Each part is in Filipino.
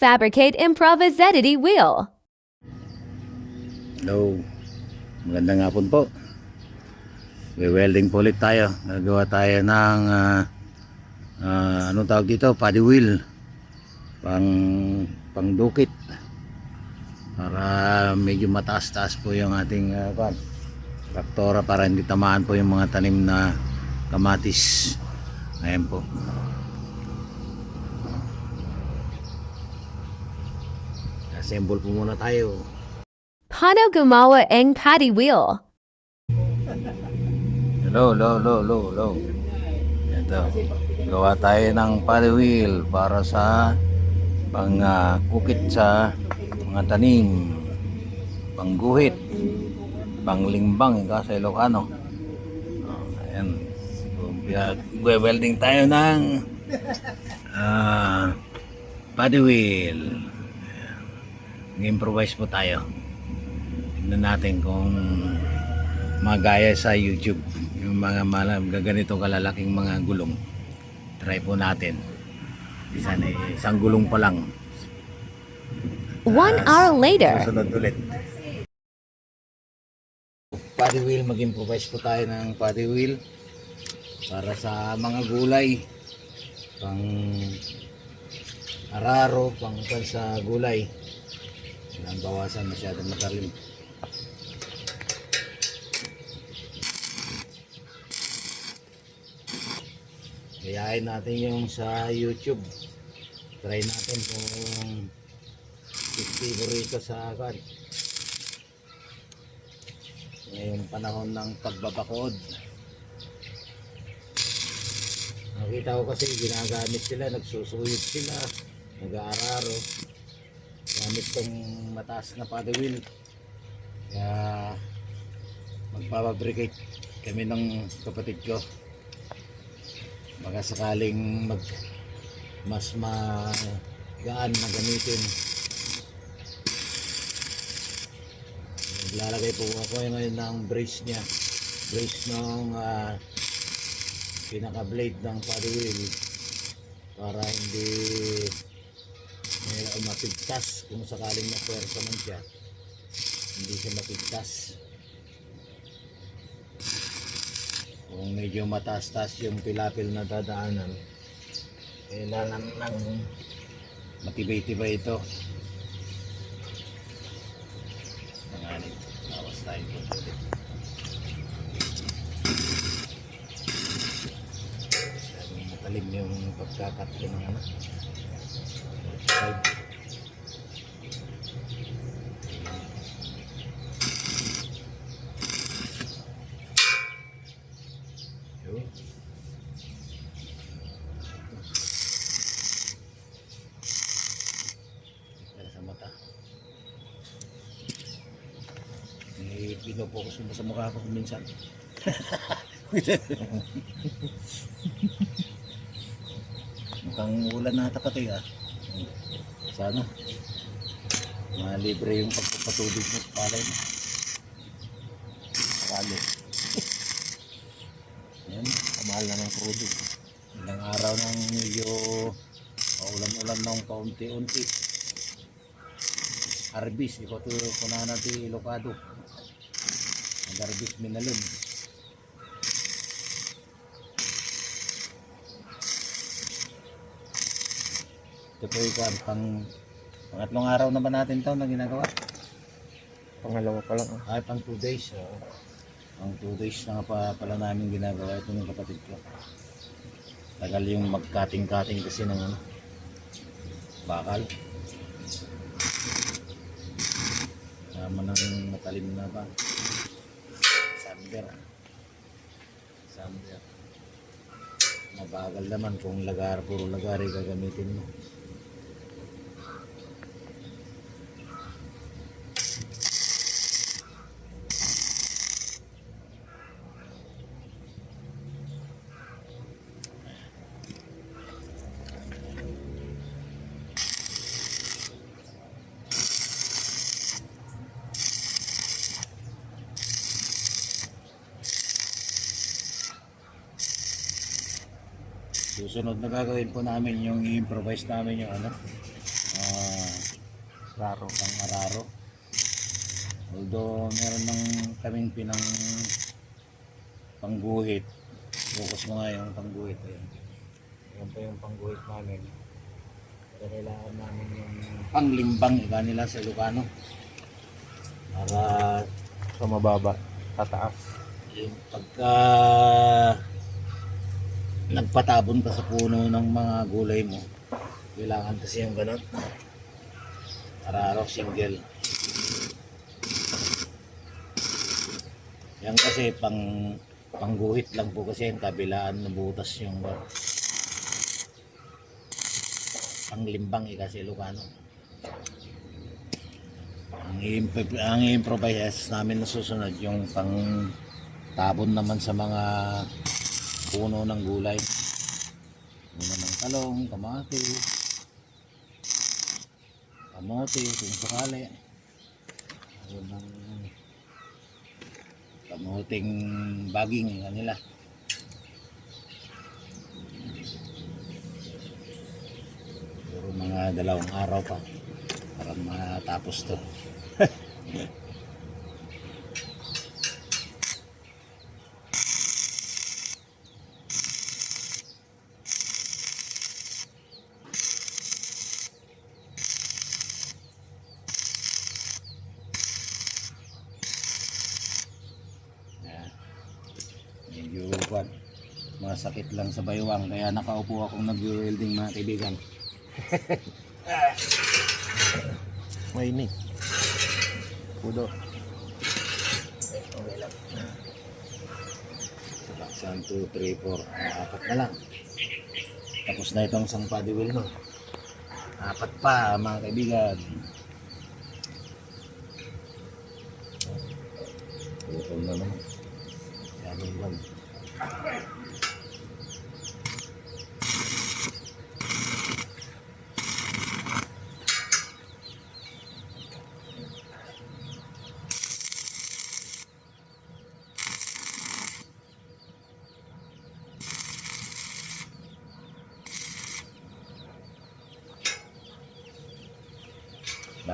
fabricate improvisetti wheel. Hello. Magandang hapon po. We-welding po ulit tayo. Gagawa tayo ng ah, ah, anong tawag dito? Paddy wheel. Pang pangdukit. Para medyo mataas-taas po yung ating uh, kwan. Traktora para hindi tamaan po yung mga tanim na kamatis. Ayan po. Assemble po muna tayo. Paano gumawa ang paddy wheel? Hello, hello, hello, hello, hello. Ito. Gawa tayo ng paddy wheel para sa pang ah, kukit sa mga tanim, pangguhit, panglimbang, ikaw sa Ilocano. Oh, ayan. So, biya- welding tayo ng ah, paddy wheel. Ayan. Mag-improvise po tayo. Tignan natin kung magaya sa YouTube yung mga malam gaganito kalalaking mga gulong try po natin isang, isang gulong pa lang One hour later. susunod ulit paddy wheel mag-improvise po tayo ng paddy wheel para sa mga gulay pang araro pang pang sa gulay ang bawasan masyadong matalim Kayain natin yung sa YouTube. Try natin kung favorito sa akin. Ngayong panahon ng pagbabakod. Nakita ko kasi ginagamit sila, nagsusuyod sila, nag-aararo. Gamit tong mataas na paddle wheel. Kaya magpapabricate kami ng kapatid ko. Baka sakaling mag mas magaan na gamitin. Naglalagay po ako ngayon ng brace niya. Brace ng ah, pinaka blade ng paddle wheel para hindi may mapigtas kung sakaling mapuwersa man siya hindi siya mapigtas kung medyo mataas-taas yung pilapil na dadaanan kailangan ng matibay-tibay ito. Nanganin tawas tayo matalim yung pagkakat ko ng ano Five. Yun. Para sa mata. May pinopokus mo sa mukha ko minsan. Mukhang ulan na pati ah. Sana. Malibre yung pagpapatubig mo sa palay mo. Sakali. Yan, kamahal na ng crudo. Ilang araw nang medyo paulan-ulan ng paunti-unti. Arbis, ikaw to kunahan natin Ilocado. Nag-arbis minalun. Ito po yung pang pangatlong araw naman natin to na ginagawa. Pangalawa pa lang. ah. Ay, pang 2 days. oo. Pang 2 days na nga pa pala namin ginagawa ito ng kapatid ko. Tagal yung mag-cutting-cutting kasi ng ano, bakal. Tama ng matalim na ba? Ah. Sander. Mabagal naman kung lagar, puro lagari gagamitin mo. Susunod na gagawin po namin yung i-improvise namin yung ano, ah, Raro. pang araro. Although meron ng kaming pinang pangguhit. Focus mo nga yung pangguhit. Ayan. Yan pa yung pangguhit namin. Kailangan namin yung panglimbang ika nila sa Ilocano. Para So mababa. Tataas. yung pagka nagpatabon ka sa puno ng mga gulay mo, kailangan kasi yung ganun. Araro single. Yan kasi pang pangguhit lang po kasi yung kabilaan na butas yung panglimbang ika sa Ilocano. Ang, ang improvise namin na susunod yung pang tabon naman sa mga puno ng gulay. Puno ng talong, kamati, kamote, kung sakali. Ayun ng kamuting baging kanila. Mga dalawang araw pa para matapos to. Yan. Medyo kwan. Masakit lang sa baywang kaya nakaupo akong nag-welding mga kaibigan. Mainit. Pudo. One, two, three, four. Apat na lang. Tapos na itong isang paddy wheel no. Apat pa mga kaibigan. Gutom na naman. Yan yung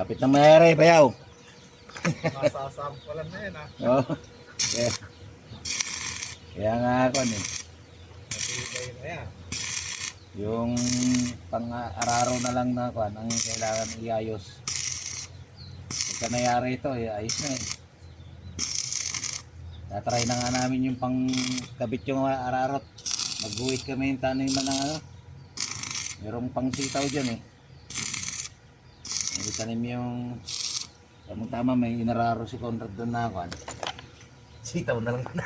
one. Lapit na mayari, bayaw. Masasampalan na yan ah. Oo. Kaya, kaya nga ako eh. Matibay na yan. Yung pang-araro na lang na kwan, ang kailangan iayos. Pagka nangyari ito, eh, ayos na eh. Tatry na nga namin yung pang kabit yung ararot. Magguhit kami yung taniman ng ano. Merong pang sitaw dyan eh. May tanim yung tamang tama may inararo si Conrad doon na kwan. Sitaw na lang. Na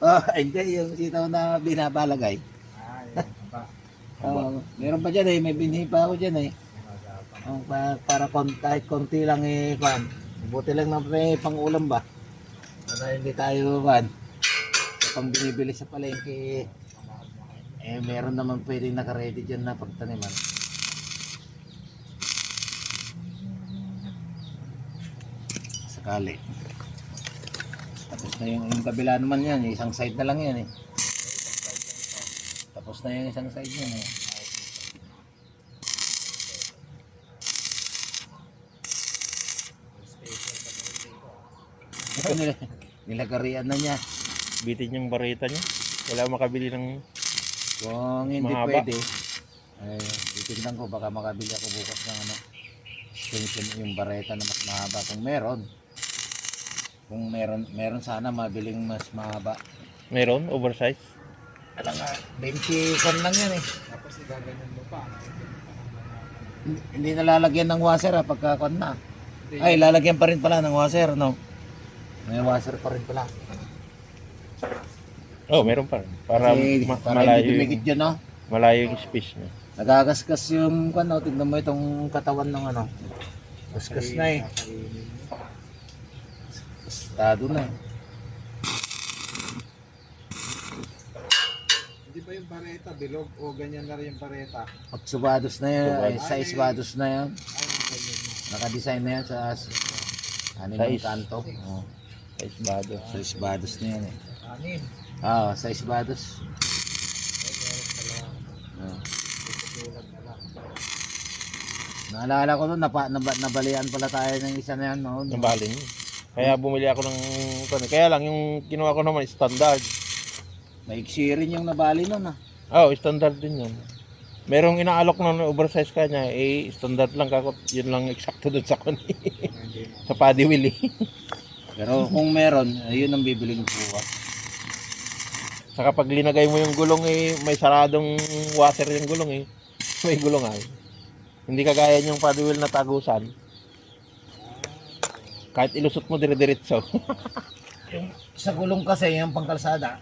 oh, hindi yung sitaw na binabalagay. Ah. Oh, meron pa dyan eh, may binhi pa ako dyan eh. Oh, pa, para kon, kahit konti lang eh, kwan. Buti lang na may pang-ulam ba? Para hindi tayo, kwan. Pang binibili sa palengke, eh, meron naman pwedeng nakaready dyan na pagtaniman. Sakali. Tapos na yung, yung kabila naman yan, isang side na lang yan eh. Tapos na yung isang side yan eh. Ito nila, nilagarian na niya. Bitin yung barita niya. Wala makabili ng Kung hindi Mahaba. pwede, ay titignan ko baka makabili ako bukas ng ano, extension yung bareta na mas mahaba kung meron. Kung meron, meron sana mabiling mas mahaba. meron, oversize. Alam nga, 20 kon lang yan eh. Tapos igaganyan mo pa. Hindi, hindi nalalagyan ng washer ah, pagka kon na. Ay, lalagyan pa rin pala ng washer, no? May washer pa rin pala. Oh, meron pa rin. Para, Kasi, ma- para malayo, dumikit yung, yun, no? malayo yung space niya. Nagagasgas yung ano, tignan mo itong katawan ng ano. Gasgas na eh. Estado na. Hindi ba yung bareta bilog o ganyan na rin yung bareta? Pag subados na yan, ay, Subados. size bados na yan. Ay, ganyan na. Nakadesign na yan sa ano Size. ng kanto. Oh, Size bado. size bados na yan eh. Anin. Ah, size bados. Ay, meron pala. Oh. Tutulad na lang. Naalala ko noon, napa, naba, nabalian pala tayo ng isa na yan noon. Nabali niyo. Kaya bumili ako ng Kaya lang yung kinuha ko naman standard. Maiksi rin yung nabali noon ah. Oh, standard din yun. Merong inaalok na oversize kanya, eh standard lang kako. Yun lang eksakto doon sa kanya. sa paddy wheel eh. Pero kung meron, ayun ang bibili ng buwa. Saka pag linagay mo yung gulong eh, may saradong washer yung gulong eh. May gulong ay. Hindi kagaya yung paddy wheel na tagusan. Kahit ilusot mo dire-diretso. Sa gulong kasi, yung pangkalsada,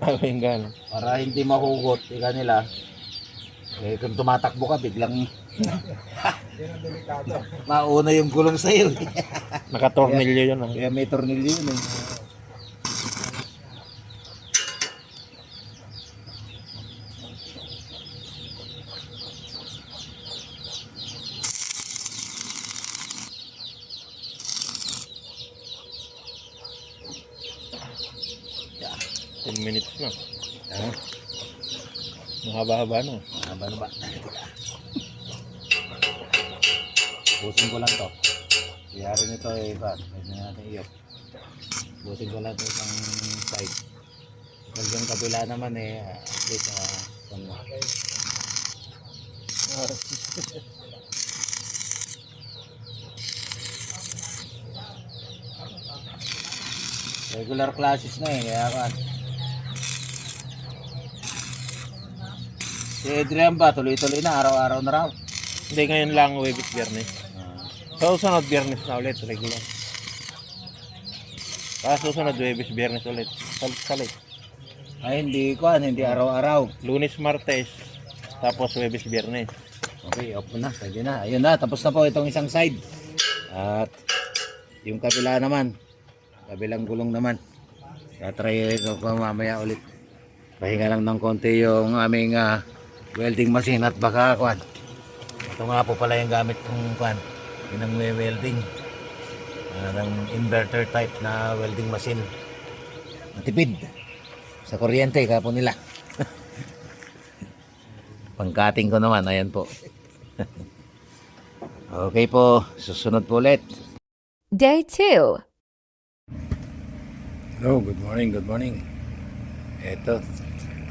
Ano yung gano'n. para hindi mahugot, ika nila, eh kung tumatakbo ka, biglang mauna yung gulong sa'yo. Nakatornilyo yun ah. Kaya may tornilyo yun eh. 10 minutes na. Ah, Mahaba-haba na. Haba na ba? Busin ko lang to. Iyari nito eh, ba? Pwede na natin iyo. Busin ko lang to isang side. Pag yung kabila naman eh, at least, ah, ano. Regular classes na eh, kaya kan. Si Adrian ba, tuloy-tuloy na, araw-araw na raw. Hindi, ngayon lang, Webis Biyernes. Sa susunod Biyernes na ulit, regular. Sa susunod Webis Biyernes ulit. Salit-salit. Ay, hindi ko, hindi araw-araw. Lunes, Martes, tapos Webis Biyernes. Okay, off na, pwede na. Ayun na, tapos na po itong isang side. At yung kabila naman, kabilang gulong naman. Tatry ko mamaya ulit. Pahinga lang ng konti yung aming ah, welding machine at baka kwan. Ito nga po pala yung gamit kong kwan. Yun ang welding. Uh, ng inverter type na welding machine. Matipid. Sa kuryente, kapo nila. Pangkating ko naman, ayan po. okay po, susunod po ulit. Day 2. Hello, good morning, good morning. Eto,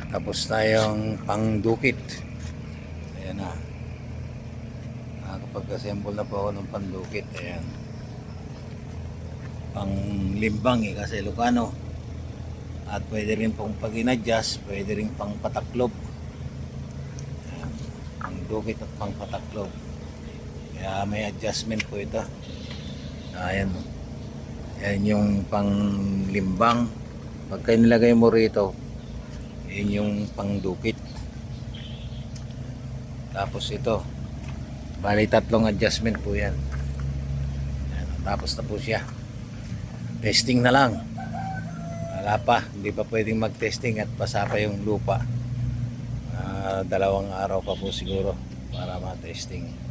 tapos tayong pangdukit. Ayan na. Nakakapag-assemble na po ako ng pandukit. Ayan. Panglimbang eh, kasi Lucano. At pwede rin pong pag in-adjust, pwede rin pang pataklob. Ayan. Pangdukit at pang pataklob. Kaya may adjustment po ito. Ayan. Yan yung panglimbang. Pagka nilagay mo rito, yun yung pangdukit. Tapos ito, bali tatlong adjustment po yan. Tapos na po siya. Testing na lang. Wala pa, hindi pa pwedeng mag-testing at basa pa yung lupa. Ah, dalawang araw pa po siguro para ma-testing.